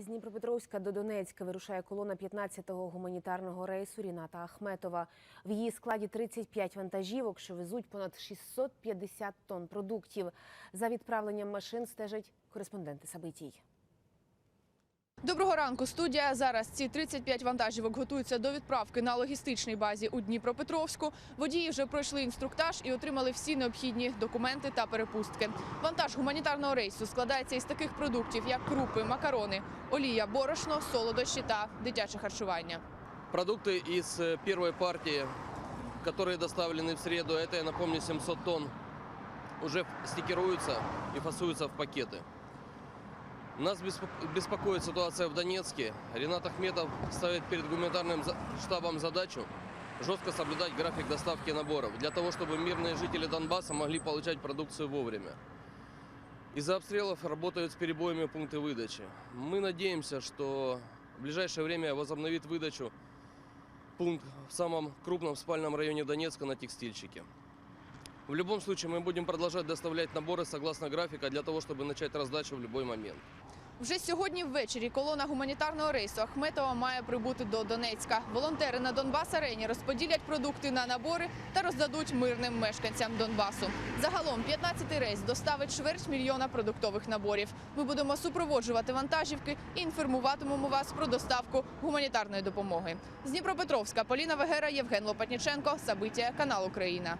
Із Дніпропетровська до Донецька вирушає колона 15-го гуманітарного рейсу Ріната Ахметова. В її складі 35 вантажівок, що везуть понад 650 тонн продуктів. За відправленням машин стежать кореспонденти Сабитій. Доброго ранку, студія. Зараз ці 35 вантажівок готуються до відправки на логістичній базі у Дніпропетровську. Водії вже пройшли інструктаж і отримали всі необхідні документи та перепустки. Вантаж гуманітарного рейсу складається із таких продуктів, як крупи, макарони, олія, борошно, солодощі та дитяче харчування. Продукты из э, первой партии, которые доставлены в среду, это, я напомню, 700 тонн, уже стикируются и фасуются в пакеты. Нас беспо- беспокоит ситуация в Донецке. Ренат Ахметов ставит перед гуманитарным штабом задачу жестко соблюдать график доставки наборов, для того, чтобы мирные жители Донбасса могли получать продукцию вовремя. Из-за обстрелов работают с перебоями пункты выдачи. Мы надеемся, что в ближайшее время возобновит выдачу пункт в самом крупном спальном районе Донецка на текстильщике. В любом случае мы будем продолжать доставлять наборы согласно графика для того, чтобы начать раздачу в любой момент. Вже сьогодні ввечері колона гуманітарного рейсу Ахметова має прибути до Донецька. Волонтери на Донбас арені розподілять продукти на набори та роздадуть мирним мешканцям Донбасу. Загалом 15-й рейс доставить чверть мільйона продуктових наборів. Ми будемо супроводжувати вантажівки і інформуватимемо вас про доставку гуманітарної допомоги. З Дніпропетровська Поліна Вегера, Євген Лопатніченко, Сабиття, канал Україна.